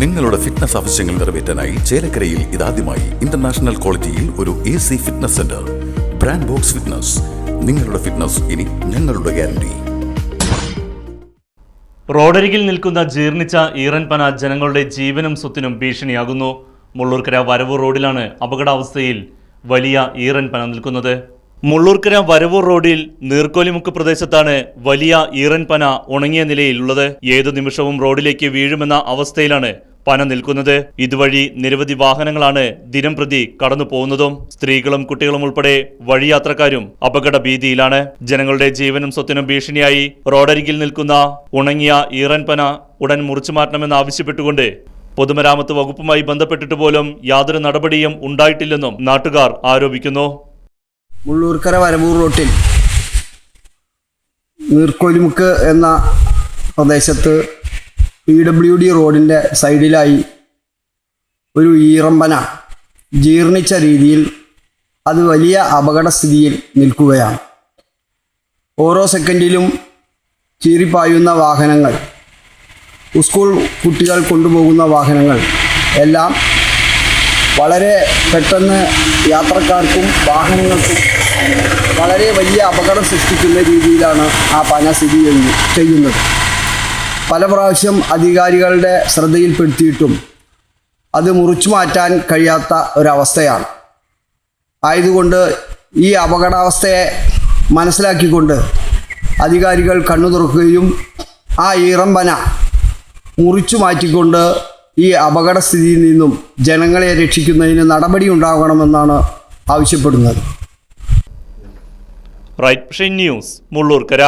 നിങ്ങളുടെ ഫിറ്റ്നസ് ആവശ്യങ്ങൾ നിറവേറ്റാനായി ചേലക്കരയിൽ ഇതാദ്യമായി ഇന്റർനാഷണൽ ക്വാളിറ്റിയിൽ ഒരു A C fitness center brand box fitness നിങ്ങളുടെ ഫിറ്റ്നസ് ഇനി ഞങ്ങളുടെ ഗ്യാരണ്ടി റോഡരികിൽ നിൽക്കുന്ന ജീർണിച്ച ഈറൻപന ജനങ്ങളുടെ ജീവനും സ്വത്തിനും ഭീഷണിയാകുന്നു. മുള്ളൂർക്കര വരവൂർ റോഡിലാണ് അപകടാവസ്ഥയിൽ വലിയ ഈറൻപന നിൽക്കുന്നത്. മുള്ളൂർക്കര വരവൂർ റോഡിൽ നീർക്കോലിമുക്ക് പ്രദേശത്താണ് വലിയ ഈറൻപന ഉണങ്ങിയ നിലയിലുള്ളത്. ഏതു നിമിഷവും റോഡിലേക്ക് വീഴുമെന്ന അവസ്ഥയിലാണ് പന നിൽക്കുന്നത്. ഇതുവഴി നിരവധി വാഹനങ്ങളാണ് ദിനം പ്രതി കടന്നു പോകുന്നതും സ്ത്രീകളും കുട്ടികളും ഉൾപ്പെടെ വഴിയാത്രക്കാരും അപകട ഭീതിയിലാണ് ജനങ്ങളുടെ ജീവനും സ്വത്തിനും ഭീഷണിയായി റോഡരികിൽ നിൽക്കുന്ന ഉണങ്ങിയ ഈറൻപന ഉടൻ മുറിച്ചു മാറ്റണമെന്ന് ആവശ്യപ്പെട്ടുകൊണ്ട് പൊതുമരാമത്ത് വകുപ്പുമായി ബന്ധപ്പെട്ടിട്ട് പോലും യാതൊരു നടപടിയും ഉണ്ടായിട്ടില്ലെന്നും നാട്ടുകാർ ആരോപിക്കുന്നു. മുള്ളൂർക്കര വരവൂർ റോട്ടിൽ നീർക്കോലിമുക്ക് എന്ന പ്രദേശത്ത് പി ഡബ്ല്യു ഡി റോഡിന്റെ സൈഡിലായി ഒരു ഈറമ്പന ജീർണിച്ച രീതിയിൽ അത് വലിയ അപകടസ്ഥിതിയിൽ നിൽക്കുകയാണ്. ഓരോ സെക്കൻഡിലും ചീറിപ്പായുന്ന വാഹനങ്ങൾ സ്കൂൾ കുട്ടികൾ കൊണ്ടുപോകുന്ന വാഹനങ്ങൾ എല്ലാം വളരെ പെട്ടെന്ന് യാത്രക്കാർക്കും വാഹനങ്ങൾക്കും വളരെ വലിയ അപകടം സൃഷ്ടിക്കുന്ന രീതിയിലാണ് ആ പന സ്ഥിതി ചെയ്യുന്നത്. പല പ്രാവശ്യം അധികാരികളുടെ ശ്രദ്ധയിൽപ്പെടുത്തിയിട്ടും അത് മുറിച്ചു മാറ്റാൻ കഴിയാത്ത ഒരവസ്ഥയാണ്. ആയതുകൊണ്ട് ഈ അപകടാവസ്ഥയെ മനസ്സിലാക്കിക്കൊണ്ട് അധികാരികൾ കണ്ണു തുറക്കുകയും ആ ഈറമ്പന മുറിച്ചു മാറ്റിക്കൊണ്ട് ഈ അപകടസ്ഥിതിയിൽ നിന്നും ജനങ്ങളെ രക്ഷിക്കുന്നതിന് നടപടി ഉണ്ടാകണമെന്നാണ് ആവശ്യപ്പെടുന്നത്. Right news Mullurkara